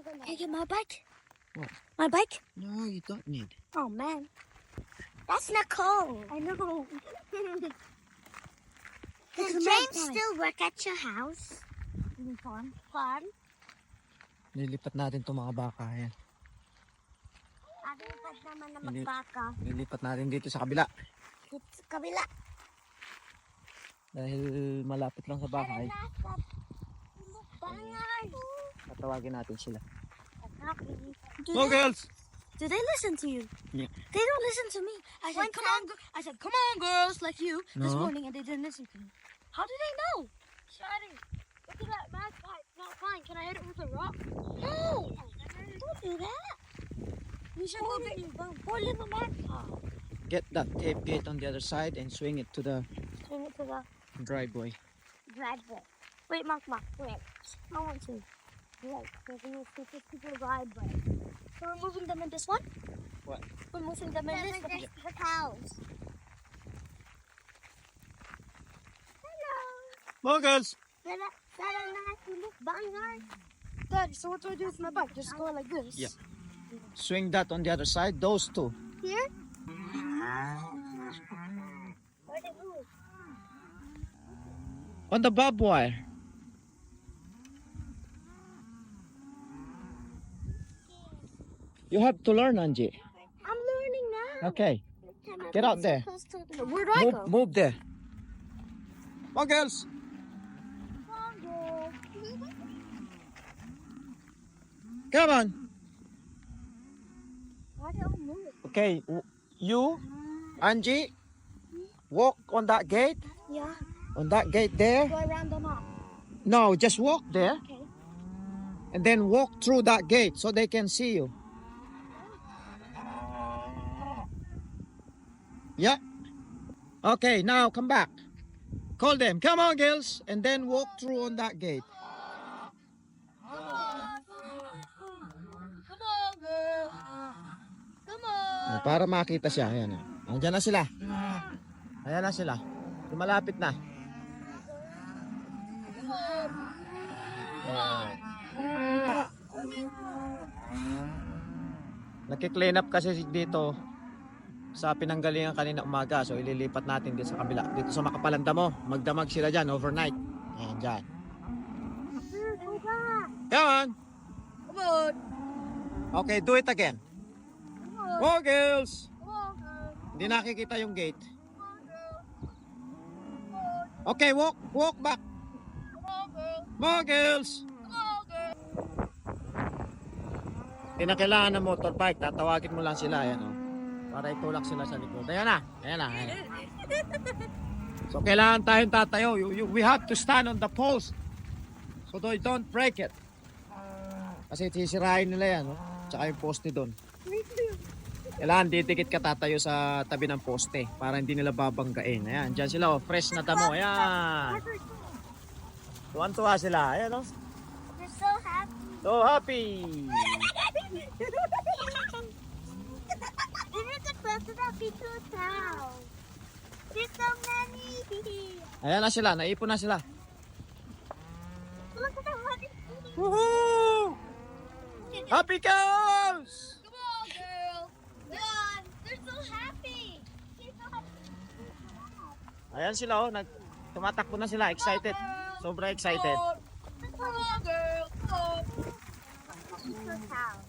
Can I get my bike? What? My bike? No, you don't need. Oh man. That's Nicole. I know. Does James still work at your house? Farm? Farm? Nilipat natin itong mga baka. Ayan. Agad naman na magbaka. Nilipat natin dito sa kabila. Dito sa kabila. Dahil malapit lang sa bahay, Bangan. Tatawagin natin sila. Do Go they, girls! do they listen to you? Yeah. They don't listen to me. I said, One come on, gir- I said, come on, girls, like you this No. morning, and they didn't listen to me. How do they know? Shiny, look at that magpie. It's not fine. Can I hit it with a rock? No, don't do that. You should go get your bum. Poor little magpie. Get that tape gate on the other side and swing it to the Swing it to the driveway. driveway. Wait, Mark, Mark, wait. I want to. Wait, we're going to take it the driveway. So we're moving them in this one? What? We're moving them in this one. The cows. Hello. Go girls! Dala, dala na tulog bangar. Dad, so what do I do with my bike? Just go like this? Yeah. Swing that on the other side. Those two. Here? Where'd it move? On the barbed wire. You have to learn, Angie. I'm learning now. Okay. Get out there. to Where do I Move, go? move there. Come on, girls. Come on. Why do I move? Okay, you, Angie, walk on that gate. Yeah. On that gate there. Go around the knob. No, just walk there Okay. and then walk through that gate so they can see you. Yeah. Okay, now come back. Call them. Come on, girls. And then walk through on that gate. Come on, girl. Come on. Ah, Para makita siya. Ayan. ah. Andiyan na sila. Ayan na sila. Malapit na. Nagki-clean up kasi dito sa pinanggalingan kanina umaga. So ililipat natin dito sa kabila. Dito sa Makapalanda mo. Magdamag sila dyan overnight. Ayan dyan. Back. Come on. Come on. Okay, do it again. Go girls. Come on, girl. Hindi nakikita yung gate. Come on. Okay, walk. Walk back. Come on, girls. Come on, girl. Hindi na kailangan ng motorbike. Tatawagin mo lang sila. Ayan, oh. Para itulak sila sa likod. Ayan na. Ayan na. Ayan. na. So, kailangan tayong tatayo. You, you, we have to stand on the post. So, they don't break it. Kasi sisirain nila yan. Oh. Tsaka yung poste doon. Kailangan didikit ka tatayo sa tabi ng poste para hindi nila babanggain. Ayan, dyan sila. Oh. Fresh na damo. Ayan. Tuwan-tuwa sila. Ayan, oh. You're so happy. So happy. This is the close to the people's house. There's so many. Ayan na sila. Naipon na sila. Woohoo! Happy cows! Come on, girl. Dad, they're so happy. They're so happy. Ayan sila oh, nag tumatakbo na sila, excited. Sobra excited. Come on, girl. Come on. People's house.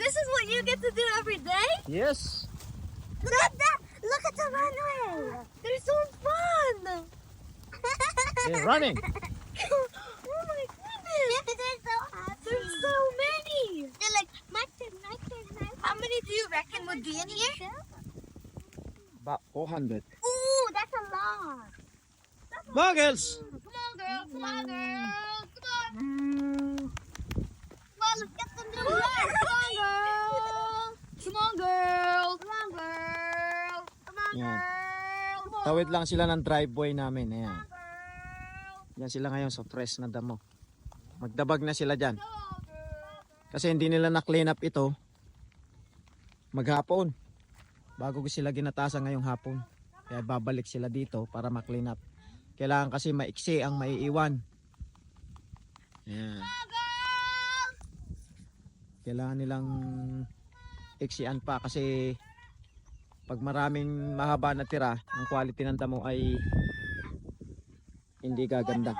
This is what you get to do every day? Yes. Look at that! Look at the runway! They're so fun. They're running. oh my goodness. They're so happy. There's so many. They're like, my turn, my turn, my turn. How many do you reckon would be in here? About 400. Ooh, that's a lot. Muggles! Come on, girl. Come Yan. Tawid lang sila ng driveway namin. Ayan. Yan sila ngayon sa fresh na damo. Magdabag na sila dyan. Kasi hindi nila na-clean up ito maghapon. Bago ko sila ginatasan ngayong hapon. Kaya babalik sila dito para ma-clean up. Kailangan kasi maiksi ang maiiwan. Ayan. Kailangan nilang iksian pa kasi pag maraming mahaba na tira ang quality ng damo ay hindi gaganda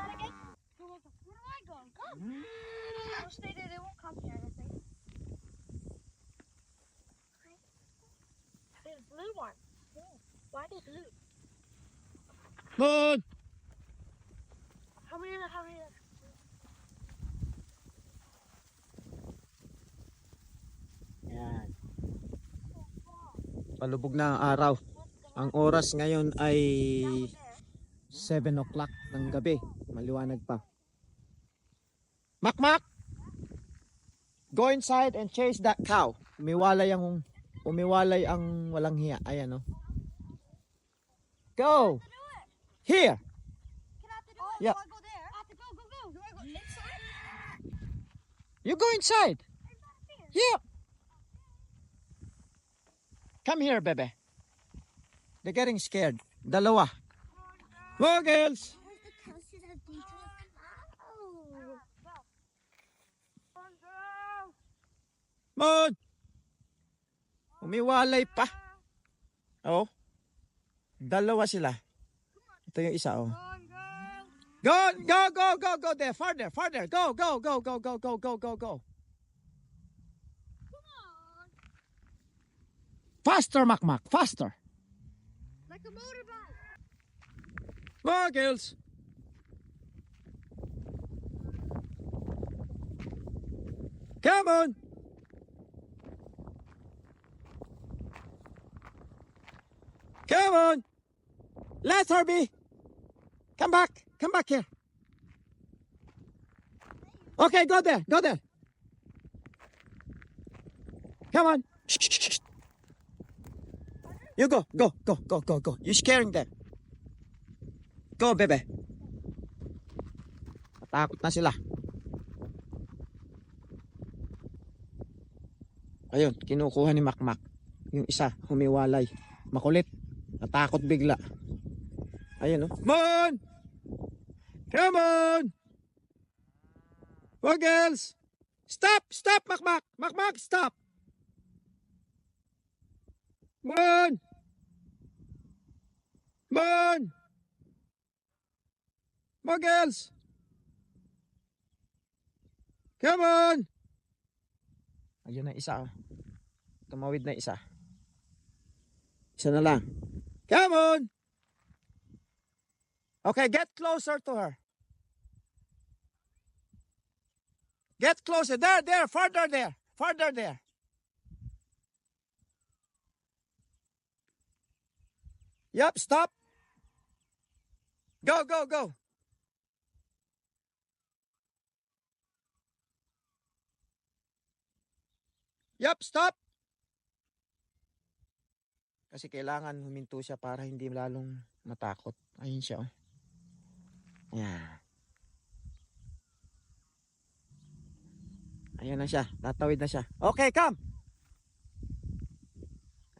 Why did blue? Moon! How many? How many? Palubog na ang araw. Ang oras ngayon ay 7 o'clock ng gabi. Maliwanag pa. Makmak! Go inside and chase that cow. Umiwalay ang umiwalay ang walang hiya. Ayan oh. Go! Here! Yeah. Go go, go, go. Go? You go inside. Yeah. Come here, bebe. They're getting scared. Dalawa. Go, girls. Moon! Umiwalay pa. Oh. Dalawa sila. Ito yung isa, oh. Go, go, go, go, go there. Farther, farther. Go, go, go, go, go, go, go, go, go. Faster, Makmak. Faster. Like a motorbike. Go, girls. Come on. Come on. Let's Herbie. Come back. Come back here. Okay, go there. Go there. Come on. You go, go, go, go, go, go. You're scaring them. Go, bebe. Natakot na sila. Ayun, kinukuha ni Makmak. Yung isa, humiwalay. Makulit. Natakot bigla. Ayun, oh. Come on! Come on! Go, girls! Stop! Stop, Makmak! Makmak, stop! On! Come on! Come on, girls! Come on! Ayun na isa, oh. Tumawid na isa. Isa na lang. Come on! Okay, get closer to her. Get closer. There, there, farther there. Farther there. Yep, stop. Go, go, go. Yep, stop. Kasi kailangan huminto siya para hindi lalong matakot. Ayun siya. Oh. Ayan. Ayan na siya. Tatawid na siya. Okay, come.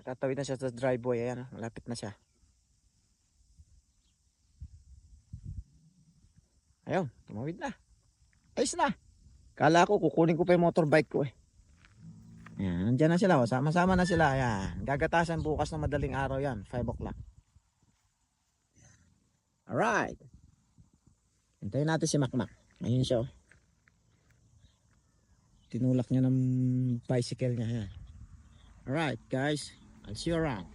Tatawid na siya sa driveway. Ayan, oh. malapit na siya. Ayun, tumawid na. Ayos na. Kala ko kukunin ko pa yung motorbike ko eh. Ayan, nandyan na sila. oh. Sama-sama na sila. Ayan. Gagatasan bukas na madaling araw yan. 5 o'clock. Alright. Hintayin natin si Makmak. Ayun siya. oh. Tinulak niya ng bicycle niya. Ayan. Alright guys. I'll see you around.